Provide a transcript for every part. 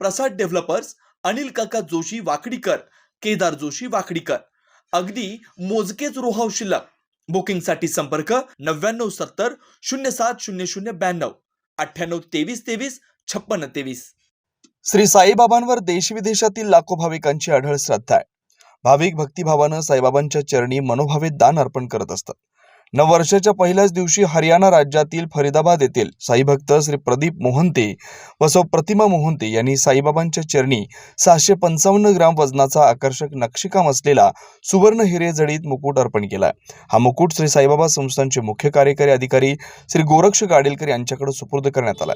प्रसाद developers Anil काका जोशी वाकडीकर केदार जोशी वाकडीकर. अगदी मोजकेच रोहाव शिल्लक. बुकिंगसाठी संपर्क नव्याण्णव सत्तर शून्य सात शून्य शून्य ब्याण्णव. अठ्ठ्याण्णव तेवीस तेवीस छप्पन्न तेवीस. श्री साईबाबांवर देशविदेशातील लाखो भाविकांची आढळ श्रद्धा आहे. भाविक भक्तिभावानं साईबाबांच्या चरणी मनोभावे दान अर्पण करत असतात. नववर्षाच्या पहिल्याच दिवशी हरियाणा राज्यातील फरीदाबाद येथील साईभक्त श्री प्रदीप मोहंते व सौ प्रतिमा मोहंते यांनी साईबाबांच्या चरणी सहाशे पंचावन्न ग्राम वजनाचा आकर्षक नक्षीकाम असलेला सुवर्ण हिरे जडीत मुकुट अर्पण केला. हा मुकुट श्री साईबाबा संस्थांचे मुख्य कार्यकारी अधिकारी श्री गोरक्ष गाडेलकर यांच्याकडे सुपूर्द करण्यात आला.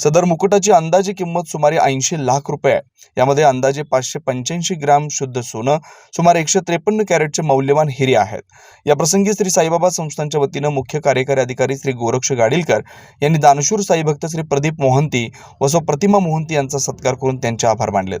सदर मुकुटाची अंदाजे किंमत सुमारे ऐंशी लाख रुपये आहे. यामध्ये अंदाजे पाचशे पंच्याऐंशी ग्राम शुद्ध सोनं सुमारे एकशे त्रेपन्न कॅरेटचे मौल्यवान हिरे आहेत. या प्रसंगी श्री साईबाबा संस्थांच्या वतीनं मुख्य कार्यकारी अधिकारी श्री गोरक्ष गाडीलकर यांनी दानशूर साईभक्त श्री प्रदीप मोहंती व सौ प्रतिमा मोहंती यांचा सत्कार करून त्यांचे आभार मानलेत.